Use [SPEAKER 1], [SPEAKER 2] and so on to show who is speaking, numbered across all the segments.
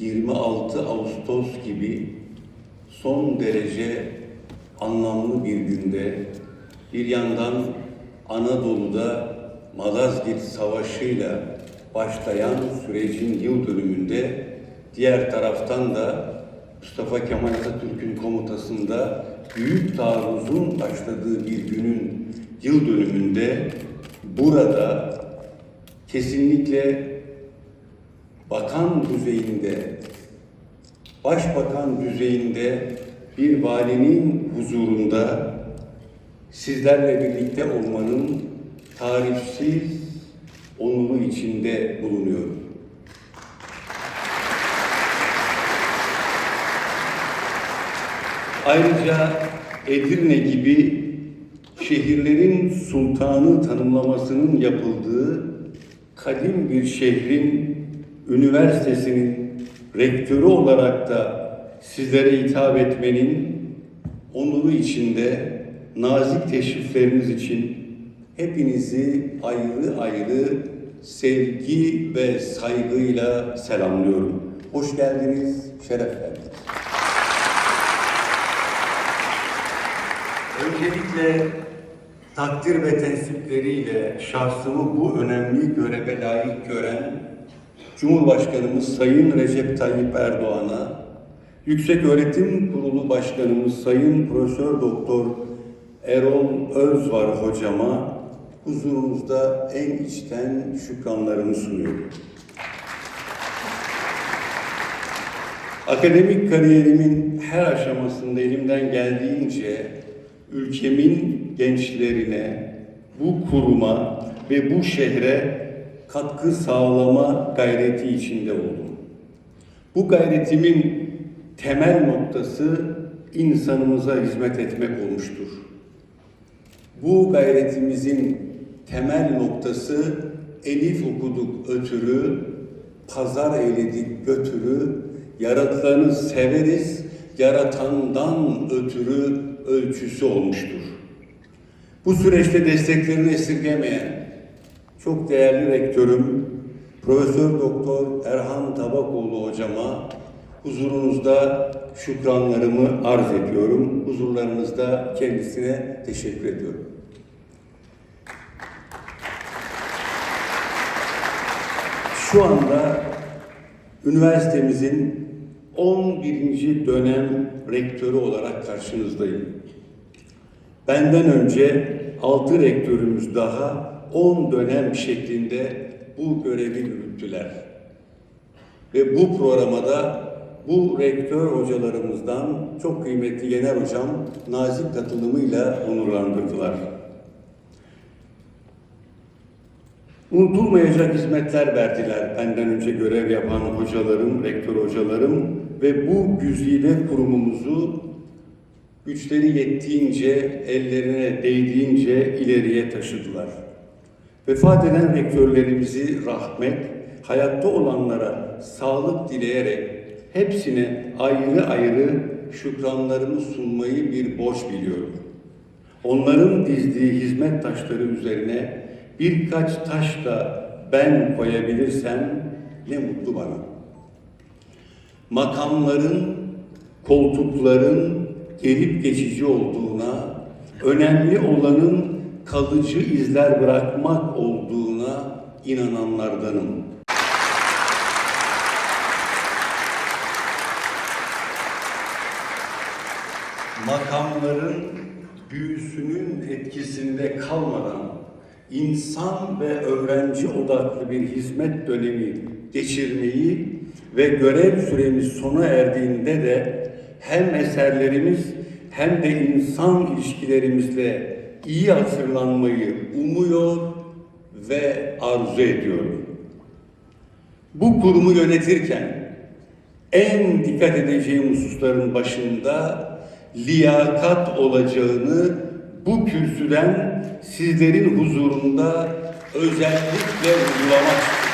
[SPEAKER 1] 26 Ağustos gibi son derece anlamlı bir günde bir yandan Anadolu'da Malazgirt Savaşı'yla başlayan sürecin yıl dönümünde diğer taraftan da Mustafa Kemal Atatürk'ün komutasında büyük taarruzun başladığı bir günün yıl dönümünde burada kesinlikle bakan düzeyinde, başbakan düzeyinde bir valinin huzurunda sizlerle birlikte olmanın tarifsiz onuru içinde bulunuyorum. Ayrıca Edirne gibi şehirlerin sultanı tanımlamasının yapıldığı kadim bir şehrin üniversitesinin rektörü olarak da sizlere hitap etmenin onuru içinde nazik teşrifleriniz için hepinizi ayrı ayrı sevgi ve saygıyla selamlıyorum. Hoş geldiniz, şeref verdiniz. Öncelikle takdir ve teessipleriyle şahsımı bu önemli göreve layık gören Cumhurbaşkanımız Sayın Recep Tayyip Erdoğan'a, Yüksek Öğretim Kurulu Başkanımız Sayın Profesör Doktor Erol Özvar hocama huzurunuzda en içten şükranlarımı sunuyorum. Akademik kariyerimin her aşamasında elimden geldiğince ülkemin gençlerine, bu kuruma ve bu şehre katkı sağlama gayreti içinde oldum. Bu gayretimin temel noktası insanımıza hizmet etmek olmuştur. Bu gayretimizin temel noktası elif okuduk ötürü, pazar eyledik götürü, yaratılanı severiz, yaratandan ötürü ölçüsü olmuştur. Bu süreçte desteklerini esirgemeyen çok değerli rektörüm Profesör Doktor Erhan Tabakoğlu hocama huzurunuzda şükranlarımı arz ediyorum. Huzurlarınızda kendisine teşekkür ediyorum. Şu anda üniversitemizin 11. dönem rektörü olarak karşınızdayım. Benden önce 6 rektörümüz daha 10 dönem şeklinde bu görevi yürüttüler. Ve bu programada bu rektör hocalarımızdan çok kıymetli Yener Hocam nazik katılımıyla onurlandırdılar. Unutulmayacak hizmetler verdiler benden önce görev yapan hocalarım, rektör hocalarım ve bu güzide kurumumuzu güçleri yettiğince, ellerine değdiğince ileriye taşıdılar. Vefat eden rektörlerimizi rahmet, hayatta olanlara sağlık dileyerek hepsine ayrı ayrı şükranlarımı sunmayı bir borç biliyorum. Onların dizdiği hizmet taşları üzerine birkaç taş da ben koyabilirsem ne mutlu bana. Makamların, koltukların gelip geçici olduğuna, önemli olanın kalıcı izler bırakmak olduğuna inananlardanım. Makamların büyüsünün etkisinde kalmadan insan ve öğrenci odaklı bir hizmet dönemi geçirmeyi ve görev süremiz sona erdiğinde de hem eserlerimiz hem de insan ilişkilerimizle iyi hatırlanmayı umuyor ve arzu ediyorum. Bu kurumu yönetirken en dikkat edeceğim hususların başında liyakat olacağını bu kürsüden sizlerin huzurunda özellikle vurgulamak istiyorum.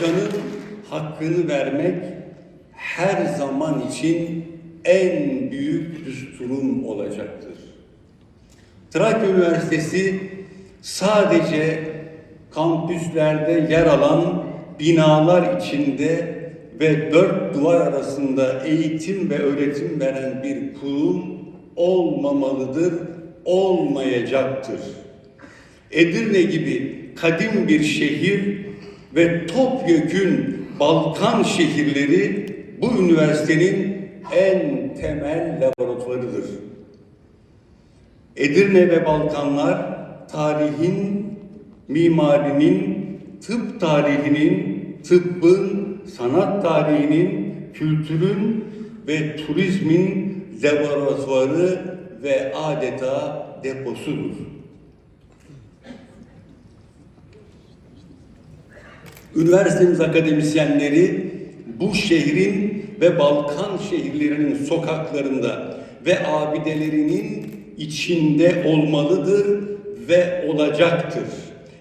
[SPEAKER 1] Çalışanın hakkını vermek her zaman için en büyük düsturum olacaktır. Trakya Üniversitesi sadece kampüslerde yer alan binalar içinde ve dört duvar arasında eğitim ve öğretim veren bir kurum olmamalıdır, olmayacaktır. Edirne gibi kadim bir şehir ve topyekün Balkan şehirleri bu üniversitenin en temel laboratuvarıdır. Edirne ve Balkanlar tarihin, mimarinin, tıp tarihinin, tıbbın, sanat tarihinin, kültürün ve turizmin laboratuvarı ve adeta deposudur. Üniversitemiz akademisyenleri bu şehrin ve Balkan şehirlerinin sokaklarında ve abidelerinin içinde olmalıdır ve olacaktır.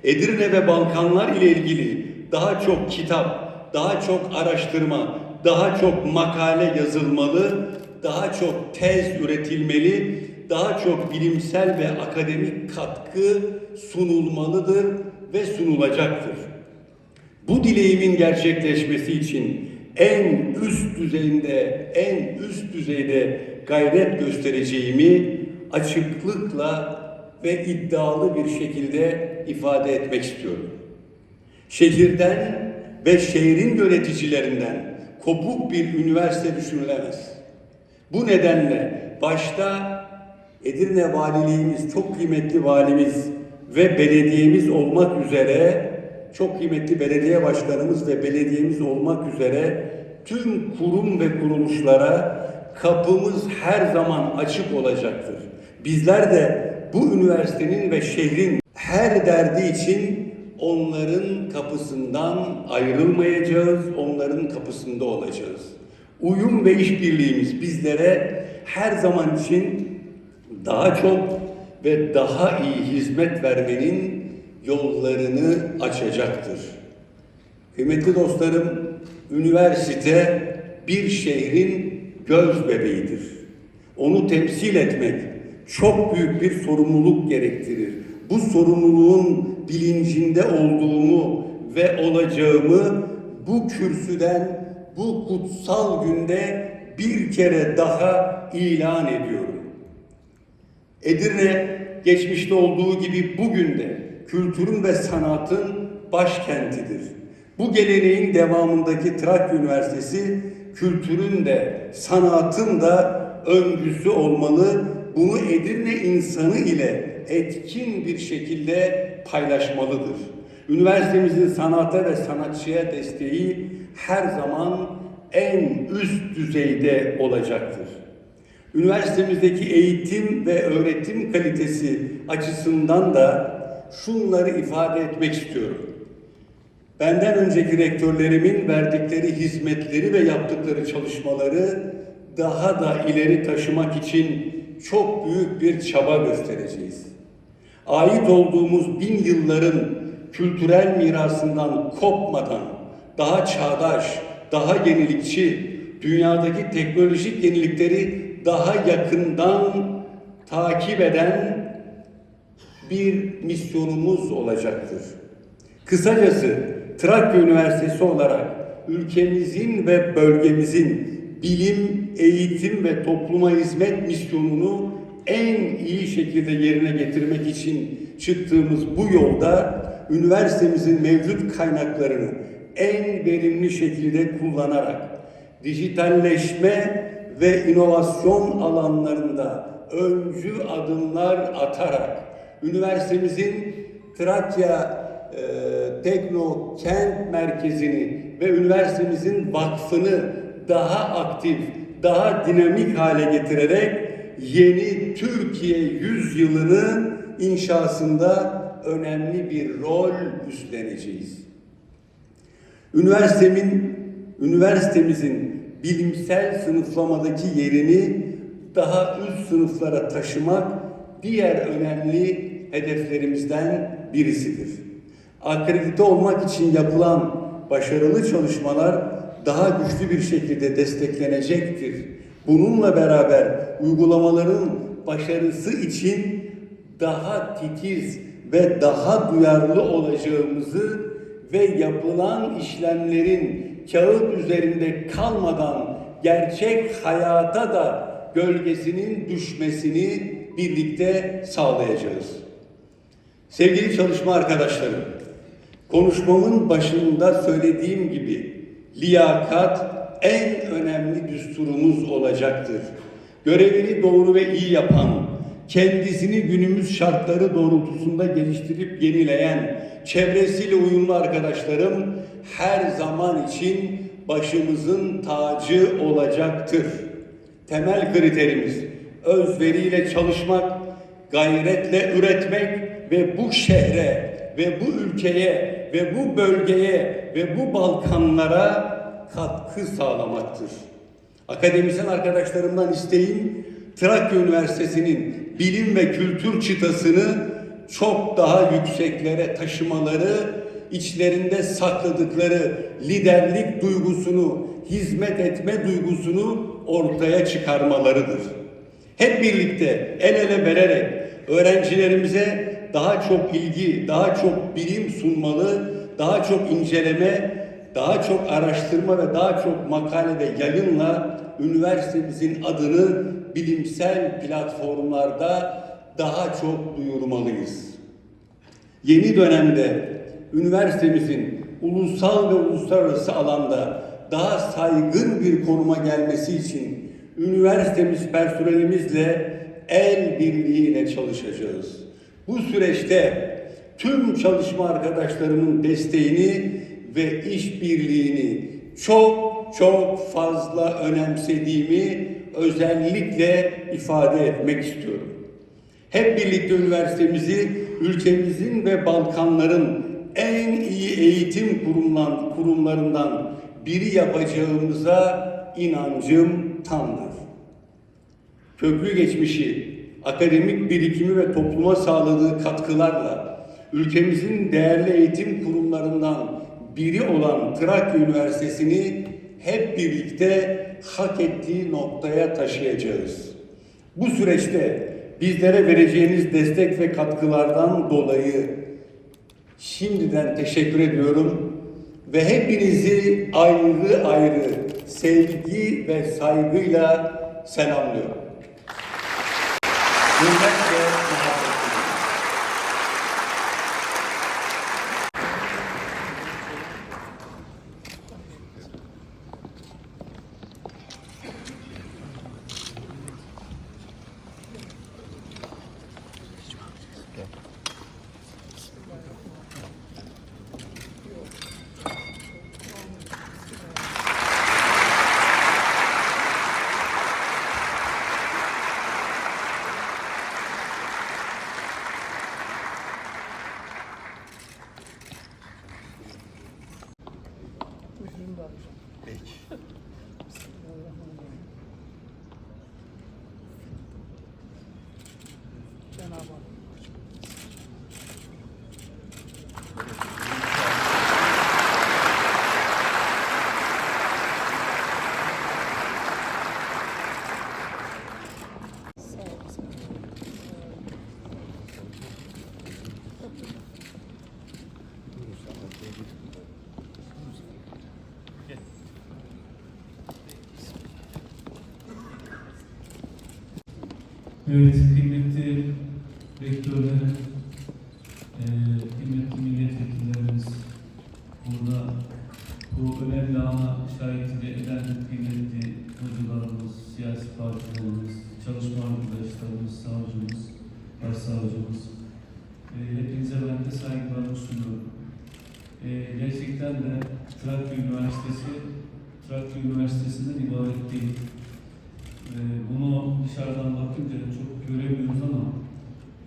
[SPEAKER 1] Edirne ve Balkanlar ile ilgili daha çok kitap, daha çok araştırma, daha çok makale yazılmalı, daha çok tez üretilmeli, daha çok bilimsel ve akademik katkı sunulmalıdır ve sunulacaktır. Bu dileğimin gerçekleşmesi için en üst düzeyinde, en üst düzeyde gayret göstereceğimi açıklıkla ve iddialı bir şekilde ifade etmek istiyorum. Şehirden ve şehrin yöneticilerinden kopuk bir üniversite düşünülemez. Bu nedenle başta Edirne Valiliğimiz, çok kıymetli valimiz ve belediyemiz olmak üzere çok kıymetli belediye başkanımız ve belediyemiz olmak üzere tüm kurum ve kuruluşlara kapımız her zaman açık olacaktır. Bizler de bu üniversitenin ve şehrin her derdi için onların kapısından ayrılmayacağız, onların kapısında olacağız. Uyum ve işbirliğimiz bizlere her zaman için daha çok ve daha iyi hizmet vermenin yollarını açacaktır. Kıymetli dostlarım, üniversite bir şehrin göz bebeğidir. Onu temsil etmek çok büyük bir sorumluluk gerektirir. Bu sorumluluğun bilincinde olduğumu ve olacağımı bu kürsüden bu kutsal günde bir kere daha ilan ediyorum. Edirne geçmişte olduğu gibi bugün de kültürün ve sanatın başkentidir. Bu geleneğin devamındaki Trakya Üniversitesi kültürün de sanatın da öncüsü olmalı. Bunu Edirne insanı ile etkin bir şekilde paylaşmalıdır. Üniversitemizin sanata ve sanatçıya desteği her zaman en üst düzeyde olacaktır. Üniversitemizdeki eğitim ve öğretim kalitesi açısından da şunları ifade etmek istiyorum. Benden önceki rektörlerimin verdikleri hizmetleri ve yaptıkları çalışmaları daha da ileri taşımak için çok büyük bir çaba göstereceğiz. Ait olduğumuz bin yılların kültürel mirasından kopmadan daha çağdaş, daha yenilikçi, dünyadaki teknolojik yenilikleri daha yakından takip eden bir misyonumuz olacaktır. Kısacası Trakya Üniversitesi olarak ülkemizin ve bölgemizin bilim, eğitim ve topluma hizmet misyonunu en iyi şekilde yerine getirmek için çıktığımız bu yolda üniversitemizin mevcut kaynaklarını en verimli şekilde kullanarak dijitalleşme ve inovasyon alanlarında öncü adımlar atarak üniversitemizin Trakya e, Tekno Kent Merkezi'ni ve üniversitemizin vakfını daha aktif, daha dinamik hale getirerek yeni Türkiye yüzyılını inşasında önemli bir rol üstleneceğiz. Üniversitemin, üniversitemizin bilimsel sınıflamadaki yerini daha üst sınıflara taşımak diğer önemli hedeflerimizden birisidir. Akredite olmak için yapılan başarılı çalışmalar daha güçlü bir şekilde desteklenecektir. Bununla beraber uygulamaların başarısı için daha titiz ve daha duyarlı olacağımızı ve yapılan işlemlerin kağıt üzerinde kalmadan gerçek hayata da gölgesinin düşmesini birlikte sağlayacağız. Sevgili çalışma arkadaşlarım, konuşmamın başında söylediğim gibi liyakat en önemli düsturumuz olacaktır. Görevini doğru ve iyi yapan, kendisini günümüz şartları doğrultusunda geliştirip yenileyen, çevresiyle uyumlu arkadaşlarım her zaman için başımızın tacı olacaktır. Temel kriterimiz özveriyle çalışmak, gayretle üretmek ve bu şehre ve bu ülkeye ve bu bölgeye ve bu Balkanlara katkı sağlamaktır. Akademisyen arkadaşlarımdan isteğim Trakya Üniversitesi'nin bilim ve kültür çıtasını çok daha yükseklere taşımaları, içlerinde sakladıkları liderlik duygusunu, hizmet etme duygusunu ortaya çıkarmalarıdır. Hep birlikte el ele vererek öğrencilerimize daha çok ilgi, daha çok bilim sunmalı, daha çok inceleme, daha çok araştırma ve daha çok makale ve yayınla üniversitemizin adını bilimsel platformlarda daha çok duyurmalıyız. Yeni dönemde üniversitemizin ulusal ve uluslararası alanda daha saygın bir konuma gelmesi için üniversitemiz personelimizle el birliğiyle çalışacağız. Bu süreçte tüm çalışma arkadaşlarımın desteğini ve işbirliğini çok çok fazla önemsediğimi özellikle ifade etmek istiyorum. Hep birlikte üniversitemizi ülkemizin ve Balkanların en iyi eğitim kurumlan, kurumlarından biri yapacağımıza inancım tamdır. Köklü geçmişi, akademik birikimi ve topluma sağladığı katkılarla ülkemizin değerli eğitim kurumlarından biri olan Trakya Üniversitesi'ni hep birlikte hak ettiği noktaya taşıyacağız. Bu süreçte bizlere vereceğiniz destek ve katkılardan dolayı şimdiden teşekkür ediyorum ve hepinizi ayrı ayrı sevgi ve saygıyla selamlıyorum. We'll
[SPEAKER 2] Evet, gerçekten de Trakya Üniversitesi, Trakya Üniversitesi'nden ibaret değil. Ee, bunu dışarıdan bakınca çok göremiyoruz ama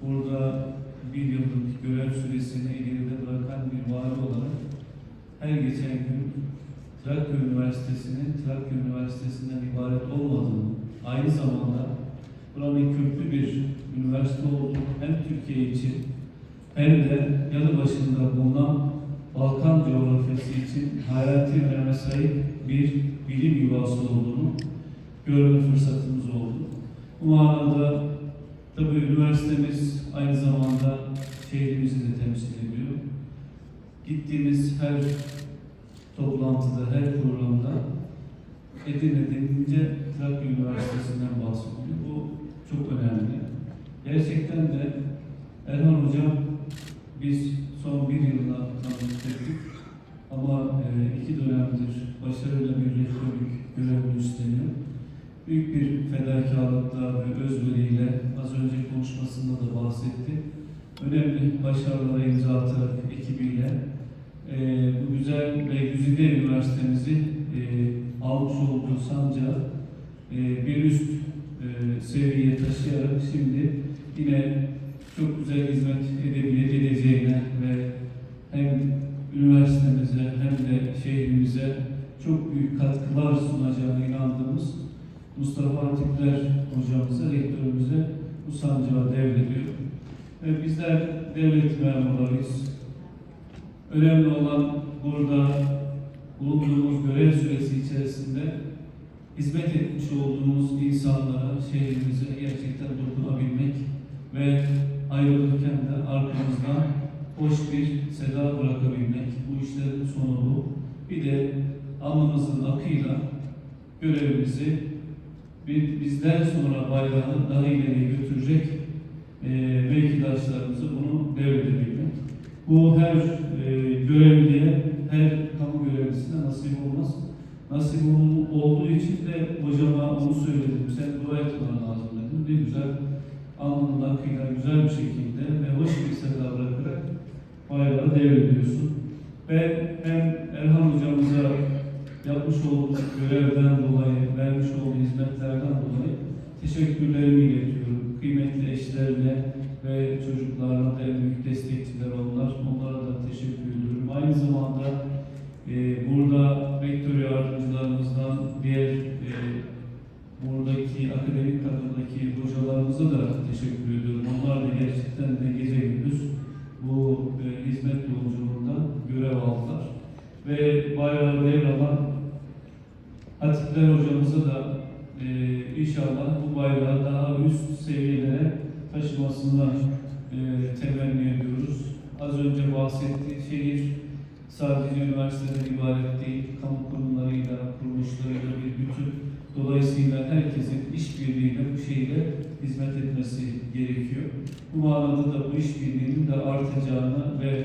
[SPEAKER 2] burada bir yıllık görev süresini geride bırakan bir vali olarak her geçen gün Trakya Üniversitesi'nin Trakya Üniversitesi'nden ibaret olmadığını, aynı zamanda buranın köklü bir üniversite olduğunu hem Türkiye için hem de yanı başında bulunan Balkan coğrafyası için hayati öneme sahip bir bilim yuvası olduğunu görme fırsatımız oldu. Bu manada tabii üniversitemiz aynı zamanda şehrimizi de temsil ediyor. Gittiğimiz her toplantıda, her programda Edirne denince Trakya Üniversitesi'nden bahsediliyor. Bu çok önemli. Gerçekten de Erhan Hocam biz son bir yılda tanıştık ama e, iki dönemdir başarıyla bir rektörlük görevini üstleniyor. Büyük bir fedakarlıkla ve özveriyle az önce konuşmasında da bahsetti. Önemli başarılara imza atarak ekibiyle e, bu güzel ve güzide üniversitemizi e, olduğu sancağı e, bir üst e, seviyeye taşıyarak şimdi yine çok güzel hizmet edebilir edeceğine ve hem üniversitemize hem de şehrimize çok büyük katkılar sunacağına inandığımız Mustafa Atipler hocamıza, rektörümüze bu sancağı devrediyor. Ve bizler devlet memurlarıyız. Önemli olan burada bulunduğumuz görev süresi içerisinde hizmet etmiş olduğumuz insanlara, şehrimize gerçekten dokunabilmek ve ayrılırken de arkamızdan hoş bir seda bırakabilmek. Bu işlerin sonu. Bir de alnımızın akıyla görevimizi bir, bizden sonra bayrağı daha ileriye götürecek e, mevkidaşlarımızı bunu devredebilmek. Bu her e, görevliye, her kamu görevlisine nasip olmaz. Nasip ol- olduğu için de hocama onu söyledim. Sen dua etmen lazım dedim. Ne güzel alnının akıyla güzel bir şekilde ve hoş bir seda bırakarak bayrağı devrediyorsun. Ve hem Erhan hocamıza yapmış olduğu görevden dolayı, vermiş olduğu hizmetlerden dolayı teşekkürlerimi iletiyorum. Kıymetli eşlerine ve çocuklarına da en büyük destekçiler onlar. Onlara da teşekkür ediyorum. Aynı zamanda e, burada rektör yardımcılarımızdan diğer e, buradaki akademik kadrodaki hocalarımıza da teşekkür ediyorum. Onlar da gerçekten de gece gündüz bu e, hizmet yolculuğunda görev aldılar. Ve bayrağı devralan Hatipler hocamıza da e, inşallah bu bayrağı daha üst seviyelere taşımasını e, temenni ediyoruz. Az önce bahsettiği şehir sadece üniversiteden ibaret değil, kamu kurumlarıyla, kuruluşlarıyla bir bütün. Dolayısıyla herkesin işbirliğiyle bu şehre hizmet etmesi gerekiyor. Bu manada da bu işbirliğinin de artacağını ve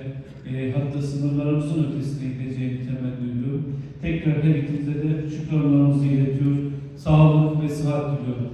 [SPEAKER 2] e, hatta sınırlarımızın ötesine gideceğini temenni ediyorum. Tekrar her ikinize de şükranlarımızı iletiyor. Sağlık ve sıhhat diliyorum.